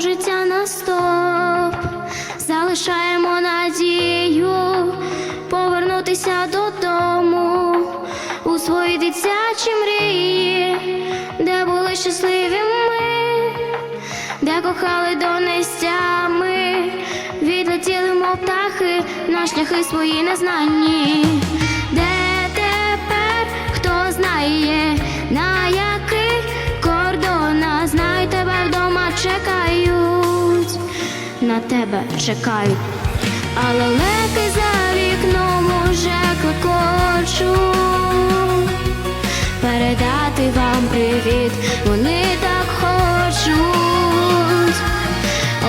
життя на стоп, залишаємо надію повернутися додому у свої дитячі мрії, де були щасливі ми, де кохали до нестями, відлетіли, мов птахи, на шляхи свої незнані, де тепер хто знає. Тебе чекають. А лелеки за вікном уже кликочуть передати вам привіт, вони так хочуть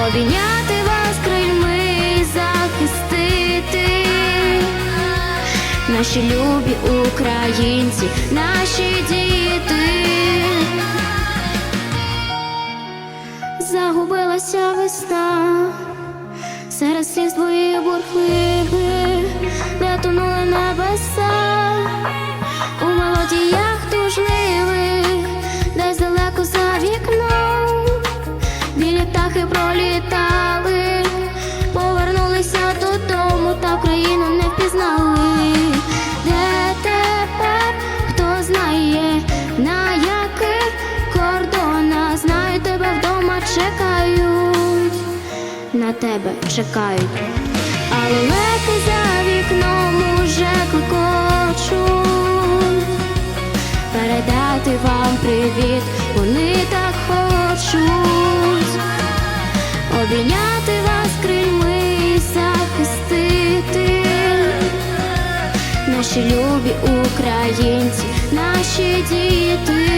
обійняти вас крильми і захистити. Наші любі українці, наші діти. Загубилася весна серед сліз твоїх бурхливих, на тебе чекають. А лелеки за вікном уже кликочуть передати вам привіт, вони так хочуть обійняти вас крильми і захистити. Наші любі українці, наші діти.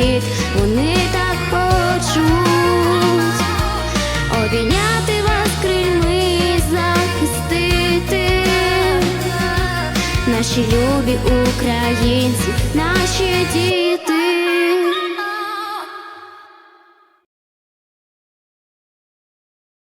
Привіт, вони так хочуть обійняти вас крильми і захистити. Наші любі українці, наші діти.